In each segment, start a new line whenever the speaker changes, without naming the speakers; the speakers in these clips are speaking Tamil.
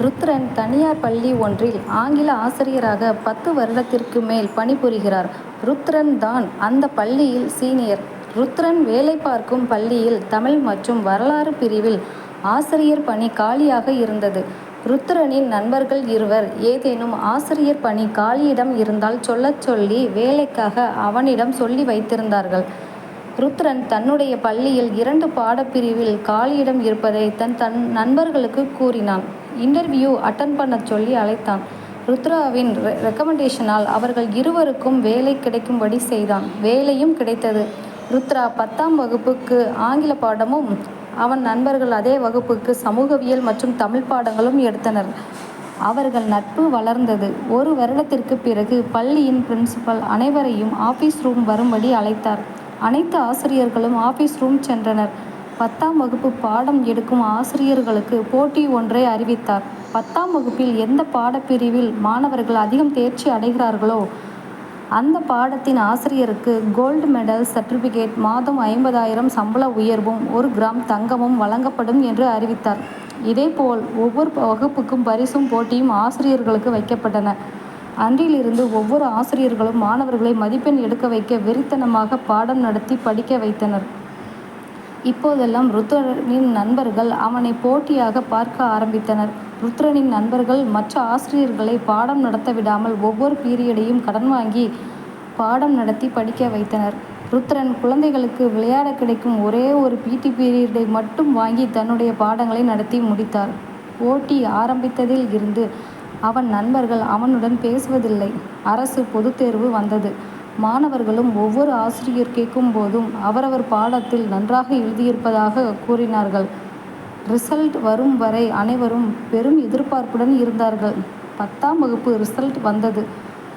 ருத்ரன் தனியார் பள்ளி ஒன்றில் ஆங்கில ஆசிரியராக பத்து வருடத்திற்கு மேல் பணிபுரிகிறார். ருத்ரன் தான் அந்த பள்ளியில் சீனியர். ருத்ரன் வேலை பார்க்கும் பள்ளியில் தமிழ் மற்றும் வரலாறு பிரிவில் ஆசிரியர் பணி காலியாக இருந்தது. ருத்ரனின் நண்பர்கள் இருவர் ஏதேனும் ஆசிரியர் பணி காலியிடம் இருந்தால் சொல்லச் சொல்லி வேலைக்காக அவனிடம் சொல்லி வைத்திருந்தார்கள். ருத்ரன் தன்னுடைய பள்ளியில் இரண்டு பாடப்பிரிவில் காலியிடம் இருப்பதை தன் தன் நண்பர்களுக்கு கூறினான். இன்டர்வியூ அட்டென்ட் பண்ணச் சொல்லி அழைத்தான். ருத்ராவின் ரெ ரெக்கமெண்டேஷனால் அவர்கள் இருவருக்கும் வேலை கிடைக்கும்படி செய்தான். வேலையும் கிடைத்தது. ருத்ரா பத்தாம் வகுப்புக்கு ஆங்கில பாடமும் அவன் நண்பர்கள் அதே வகுப்புக்கு சமூகவியல் மற்றும் தமிழ் பாடங்களும் எடுத்தனர். அவர்கள் நட்பு வளர்ந்தது. ஒரு வருடத்திற்கு பிறகு பள்ளியின் பிரின்சிபல் அனைவரையும் ஆபீஸ் ரூம் வரும்படி அழைத்தார். அனைத்து ஆசிரியர்களும் ஆபீஸ் ரூம் சென்றனர். பத்தாம் வகுப்பு பாடம் எடுக்கும் ஆசிரியர்களுக்கு போட்டி ஒன்றை அறிவித்தார். பத்தாம் வகுப்பில் எந்த பாடப்பிரிவில் மாணவர்கள் அதிகம் தேர்ச்சி அடைகிறார்களோ அந்த பாடத்தின் ஆசிரியருக்கு கோல்டு மெடல் சர்டிபிகேட் மாதம் ஐம்பதாயிரம் சம்பள உயர்வும் ஒரு கிராம் தங்கமும் வழங்கப்படும் என்று அறிவித்தார். இதேபோல் ஒவ்வொரு வகுப்புக்கும் பரிசும் போட்டியும் ஆசிரியர்களுக்கு வைக்கப்பட்டன. அன்றிலிருந்து ஒவ்வொரு ஆசிரியர்களும் மாணவர்களை மதிப்பெண் எடுக்க வைக்க வெறித்தனமாக பாடம் நடத்தி படிக்க வைத்தனர். இப்போதெல்லாம் ருத்ரனின் நண்பர்கள் அவனை போட்டியாக பார்க்க ஆரம்பித்தனர். ருத்ரனின் நண்பர்கள் மற்ற ஆசிரியர்களை பாடம் நடத்த விடாமல் ஒவ்வொரு பீரியடையும் கடன் வாங்கி பாடம் நடத்தி படிக்க வைத்தனர். ருத்ரன் குழந்தைகளுக்கு விளையாட கிடைக்கும் ஒரே ஒரு பிடி பீரியடை மட்டும் வாங்கி தன்னுடைய பாடங்களை நடத்தி முடித்தார். போட்டி ஆரம்பித்ததில் இருந்து அவன் நண்பர்கள் அவனுடன் பேசுவதில்லை. அரசு பொதுத்தேர்வு வந்தது. மாணவர்களும் ஒவ்வொரு ஆசிரியர் கேட்கும் போதும் அவரவர் பாடத்தில் நன்றாக எழுதியிருப்பதாக கூறினார்கள். ரிசல்ட் வரும் வரை அனைவரும் பெரும் எதிர்பார்ப்புடன் இருந்தார்கள். பத்தாம் வகுப்பு ரிசல்ட் வந்தது.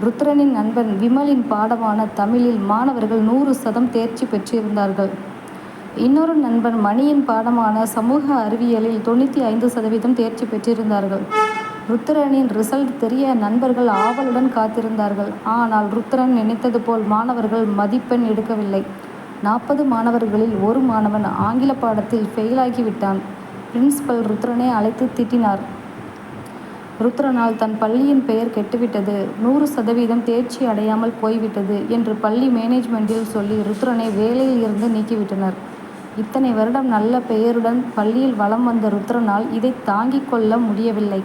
ருத்ரனின் நண்பன் விமலின் பாடமான தமிழில் மாணவர்கள் நூறு சதம் தேர்ச்சி பெற்றிருந்தார்கள். இன்னொரு நண்பன் மணியின் பாடமான சமூக அறிவியலில் தொண்ணூற்றி ஐந்து சதவீதம் தேர்ச்சி பெற்றிருந்தார்கள். ருத்ரனின் ரிசல்ட் தெரிய நண்பர்கள் ஆவலுடன் காத்திருந்தார்கள். ஆனால் ருத்ரன் நினைத்தது போல் மாணவர்கள் மதிப்பெண் எடுக்கவில்லை. நாற்பது மாணவர்களில் ஒரு மாணவன் ஆங்கில பாடத்தில் ஃபெயிலாகிவிட்டான் பிரின்சிபல் ருத்ரனை அழைத்து திட்டினார். ருத்ரனால் தன் பள்ளியின் பெயர் கெட்டுவிட்டது. நூறு சதவீதம் தேர்ச்சி அடையாமல் போய்விட்டது என்று பள்ளி மேனேஜ்மெண்டில் சொல்லி ருத்ரனை வேலையில் இருந்து நீக்கிவிட்டனர். இத்தனை வருடம் நல்ல பெயருடன் பள்ளியில் வலம் வந்த ருத்ரனால் இதை தாங்கிக் கொள்ள முடியவில்லை.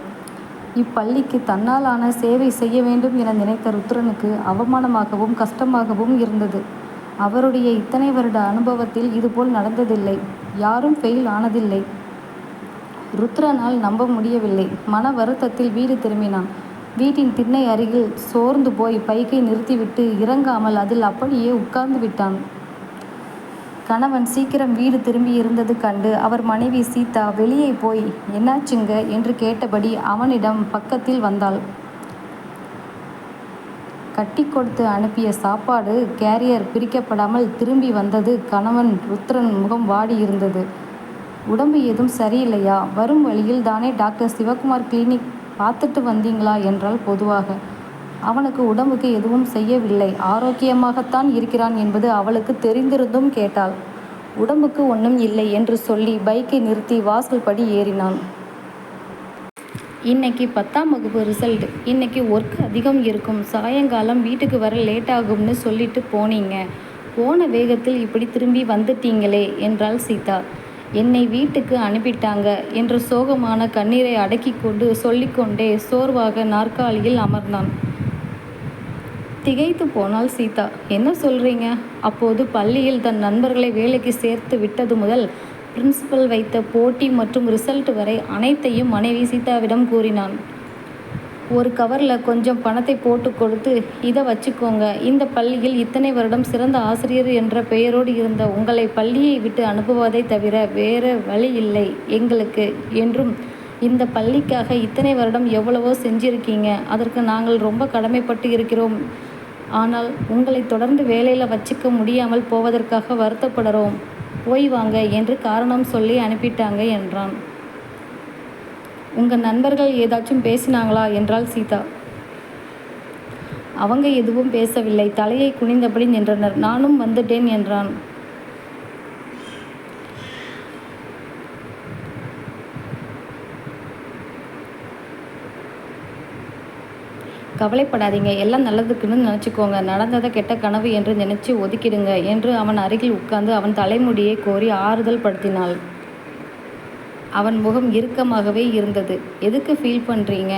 இப்பள்ளிக்கு தன்னால் ஆன சேவை செய்ய வேண்டும் என நினைத்த ருத்ரனுக்கு அவமானமாகவும் கஷ்டமாகவும் இருந்தது. அவருடைய இத்தனை வருட அனுபவத்தில் இதுபோல் நடந்ததில்லை. யாரும் ஃபெயில் ஆனதில்லை. ருத்ரனால் நம்ப முடியவில்லை. மன வருத்தத்தில் வீடு திரும்பினான். வீட்டின் திண்ணை அருகில் சோர்ந்து போய் பைக்கை நிறுத்திவிட்டு இறங்காமல் அதில் அப்படியே உட்கார்ந்து விட்டான். கணவன் சீக்கிரம் வீடு திரும்பி இருந்தது கண்டு அவர் மனைவி சீதா வெளியே போய் என்னாச்சுங்க என்று கேட்டபடி அவனிடம் பக்கத்தில் வந்தாள். கட்டி கொடுத்து அனுப்பிய சாப்பாடு கேரியர் பிரிக்கப்படாமல் திரும்பி வந்தது கணவன் ருத்ரன் முகம் வாடியிருந்தது. உடம்பு எதுவும் சரியில்லையா? வரும் வழியில் தானே டாக்டர் சிவகுமார் கிளினிக் பார்த்துட்டு வந்தீங்களா என்றால் பொதுவாக. அவனுக்கு உடம்புக்கு எதுவும் செய்யவில்லை ஆரோக்கியமாகத்தான் இருக்கிறான் என்பது அவளுக்கு தெரிந்திருந்தும் கேட்டாள். உடம்புக்கு ஒன்றும் இல்லை என்று சொல்லி பைக்கை நிறுத்தி வாசல் படி ஏறினான். இன்னைக்கு பத்தாம் வகுப்பு ரிசல்ட். இன்னைக்கு ஒர்க் அதிகம் இருக்கும். சாயங்காலம் வீட்டுக்கு வர லேட்டாகும்னு சொல்லிட்டு போனீங்க. போன வேகத்தில் இப்படி திரும்பி வந்துட்டீங்களே என்றாள் சீதா. என்னை வீட்டுக்கு அனுப்பிட்டாங்க என்ற சோகமான கண்ணீரை அடக்கிக் கொண்டு சொல்லிக்கொண்டே சோர்வாக நாற்காலியில் அமர்ந்தான். திகைத்து போனாள் சீதா. என்ன சொல்றீங்க? அப்போது பள்ளியில் தன் நண்பர்களை வேலைக்கு சேர்த்து விட்டது முதல் பிரின்சிபல் வைத்த போட்டி மற்றும் ரிசல்ட் வரை அனைத்தையும் மனைவி சீதாவிடம் கூறினான். ஒரு கவரில் கொஞ்சம் பணத்தை போட்டுக் கொடுத்து இதை வச்சுக்கோங்க. இந்த பள்ளியில் இத்தனை வருடம் சிறந்த ஆசிரியர் என்ற பெயரோடு இருந்த உங்களை பள்ளியை விட்டு அனுப்புவதை தவிர வேறு வழி இல்லை எங்களுக்கு என்றும் இந்த பள்ளிக்காக இத்தனை வருடம் எவ்வளவோ செஞ்சிருக்கீங்க. அதற்கு நாங்கள் ரொம்ப கடமைப்பட்டு இருக்கிறோம். ஆனால் உங்களை தொடர்ந்து வேலையில் வச்சுக்க முடியாமல் போவதற்காக வருத்தப்படுறோம். போய் வாங்க என்று காரணம் சொல்லி அனுப்பிட்டாங்க என்றான். உங்கள் நண்பர்கள் ஏதாச்சும் பேசினாங்களா என்றாள் சீதா. அவங்க எதுவும் பேசவில்லை. தலையை குனிந்தபடி நின்றனர். நானும் வந்துட்டேன் என்றான். கவலைப்படாதீங்க. எல்லாம் நல்லதுக்குன்னு நினச்சிக்கோங்க. நடந்ததை கெட்ட கனவு என்று நினைச்சு ஒதுக்கிடுங்க என்று அவன் அருகில் உட்கார்ந்து அவன் தலைமுடியை கோரி ஆறுதல் படுத்தினாள். அவன் முகம் இறுக்கமாகவே இருந்தது. எதுக்கு ஃபீல் பண்ணுறீங்க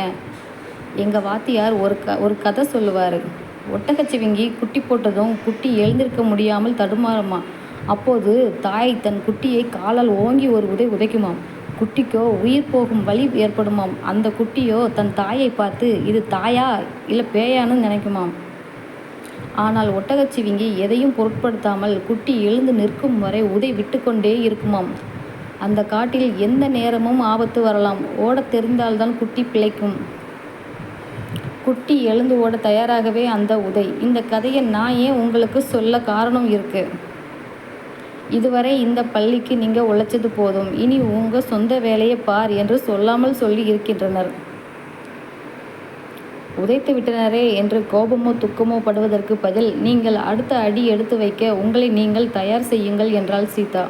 எங்கள் வாத்தியார் ஒரு க ஒரு கதை சொல்லுவார். ஒட்டகச்சிவிங்கி குட்டி போட்டதும் குட்டி எழுந்திருக்க முடியாமல் தடுமாறுமா. அப்போது தாய் தன் குட்டியை காலால் ஓங்கி ஒரு உதை உதைக்குமாம். குட்டிக்கோ உயிர் போகும் வழி ஏற்படுமாம். அந்த குட்டியோ தன் தாயை பார்த்து இது தாயா இல்லை பேயான்னு நினைக்குமாம். ஆனால் ஒட்டகச்சிவிங்கி எதையும் பொருட்படுத்தாமல் குட்டி எழுந்து நிற்கும் வரை உதை விட்டுக்கொண்டே இருக்குமாம். அந்த காட்டில் எந்த நேரமும் ஆபத்து வரலாம். ஓடத் தெரிந்தால்தான் குட்டி பிழைக்கும். குட்டி எழுந்து ஓட தயாராகவே அந்த உதை. இந்த கதையை நான் ஏன் உங்களுக்கு சொல்ல காரணம் இருக்குது இதுவரை இந்த பள்ளிக்கு நீங்கள் உழைச்சது போதும். இனி உங்கள் சொந்த வேலையை பார் என்று சொல்லாமல் சொல்லி இருக்கின்றனர். உதைத்து விட்டனரே என்று கோபமோ துக்கமோ படுவதற்கு பதில் நீங்கள் அடுத்த அடி எடுத்து வைக்க உங்களை நீங்கள் தயார் செய்யுங்கள் என்றாள் சீதா.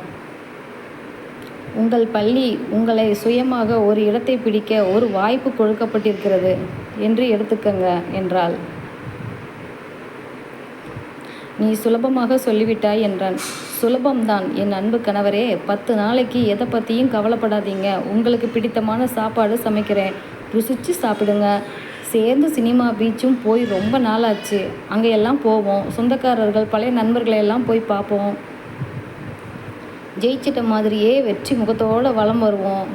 உங்கள் பள்ளி உங்களை சுயமாக ஒரு இடத்தை பிடிக்க ஒரு வாய்ப்பு கொடுக்கப்பட்டிருக்கிறது என்று எடுத்துக்கங்க என்றாள். நீ சுலபமாக சொல்லிவிட்டாய் என்றான். சுலபம்தான் என் அன்பு கணவரே பத்து நாளைக்கு எதை பற்றியும் கவலைப்படாதீங்க. உங்களுக்கு பிடித்தமான சாப்பாடு சமைக்கிறேன். ருசிச்சு சாப்பிடுங்க. சேர்ந்து சினிமா பீச்சும் போய் ரொம்ப நாளாச்சு. அங்கெல்லாம் போவோம். சொந்தக்காரர்கள் பழைய நண்பர்களையெல்லாம் போய் பார்ப்போம். ஜெயிச்சிட்ட மாதிரியே வெற்றி முகத்தோடு வலம் வருவோம்.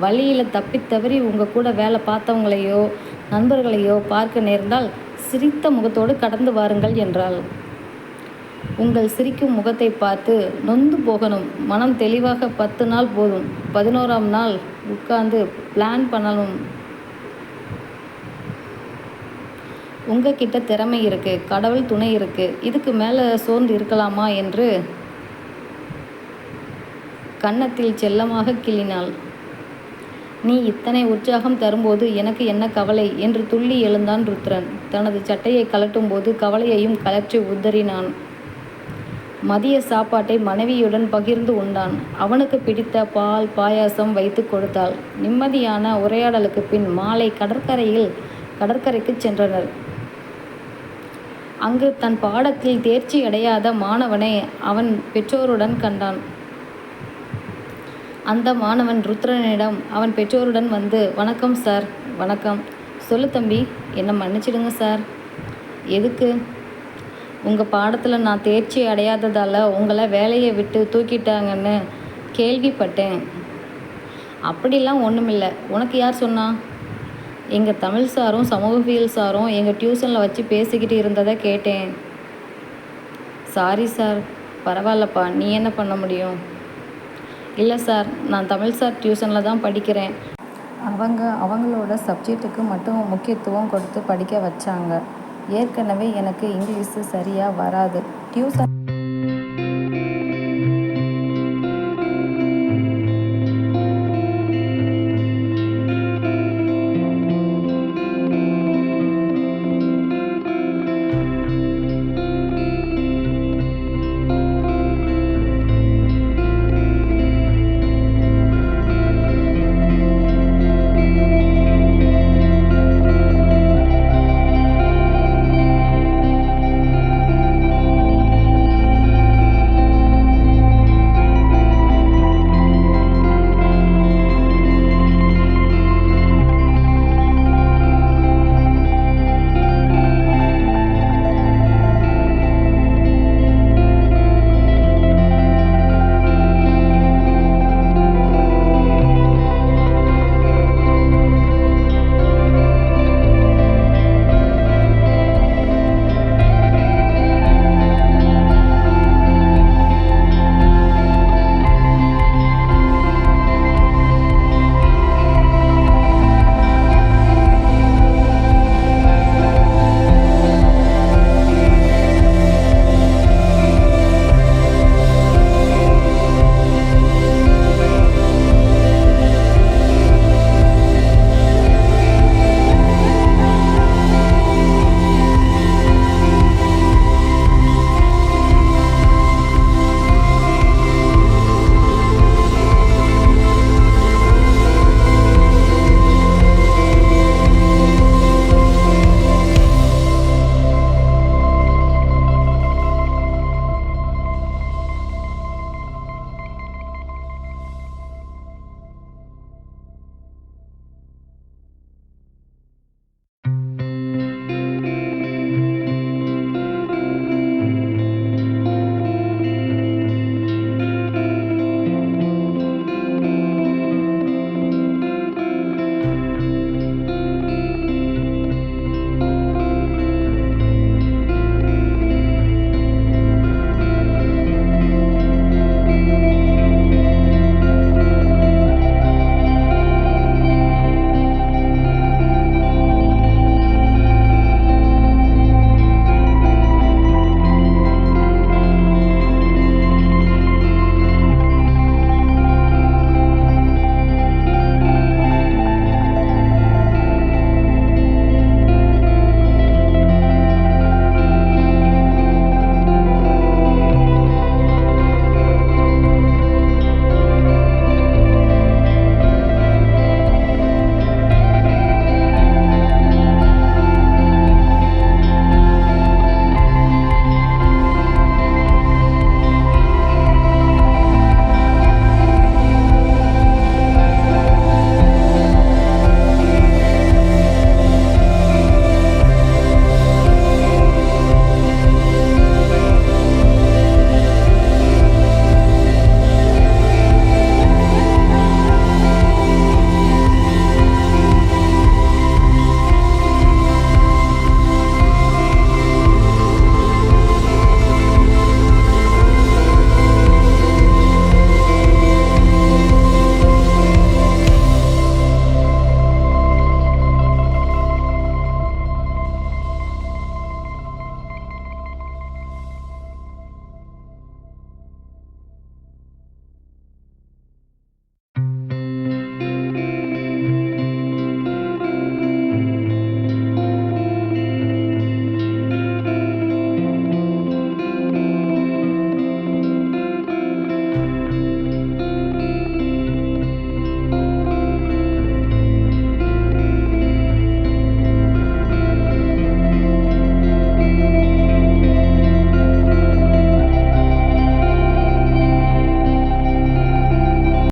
வழியில் தப்பி தவறி உங்கள் கூட வேலை பார்த்தவங்களையோ நண்பர்களையோ பார்க்க நேர்ந்தால் சிரித்த முகத்தோடு கடந்து வாருங்கள் என்றாள். உங்கள் சிரிக்கும் முகத்தை பார்த்து நொந்து போகணும். மனம் தெளிவாக பத்து நாள் போதும். பதினோராம் நாள் உட்கார்ந்து பிளான் பண்ணணும். உங்ககிட்ட திறமை இருக்கு கடவுள் துணை இருக்கு. இதுக்கு மேலே சோர்ந்து இருக்கலாமா என்று கன்னத்தில் செல்லமாக கிள்ளினாள். நீ இத்தனை உற்சாகம் தரும்போது எனக்கு என்ன கவலை? என்று துள்ளி எழுந்தான் ருத்ரன். தனது சட்டையை கலட்டும்போது கவலையையும் கலற்றி உதறினான். மதிய சாப்பாட்டை மனைவியுடன் பகிர்ந்து உண்டான். அவனுக்கு பிடித்த பால் பாயாசம் வைத்து கொடுத்தாள். நிம்மதியான உரையாடலுக்கு பின் மாலை கடற்கரையில் கடற்கரைக்கு சென்றனர். அங்கு தன் பாடத்தில் தேர்ச்சி அடையாத மாணவனை அவன் பெற்றோருடன் கண்டான். அந்த மாணவன் ருத்ரனிடம் அவன் பெற்றோருடன் வந்து வணக்கம் சார் வணக்கம். சொல்லு தம்பி என்னை மன்னிச்சிடுங்க சார். எதுக்கு? உங்கள் பாடத்தில் நான் தேர்ச்சி அடையாததால் உங்களை வேலையை விட்டு தூக்கிட்டாங்கன்னு கேள்விப்பட்டேன். அப்படிலாம் ஒன்றுமில்லை உனக்கு யார் சொன்னா? எங்கள் தமிழ் சாரும் சமூகவியல் சாரும் எங்கள் டியூஷனில் வச்சு பேசிக்கிட்டு இருந்ததை கேட்டேன். சாரி சார் பரவாயில்லப்பா நீ என்ன பண்ண முடியும்? இல்லை சார் நான் தமிழ் சார் டியூஷனில் தான் படிக்கிறேன். அவங்க அவங்களோட சப்ஜெக்ட்டுக்கு மட்டும் முக்கியத்துவம் கொடுத்து படிக்க வச்சாங்க. ஏற்கனவே எனக்கு இங்கிலீஷு சரியாக வராது. டியூஷன்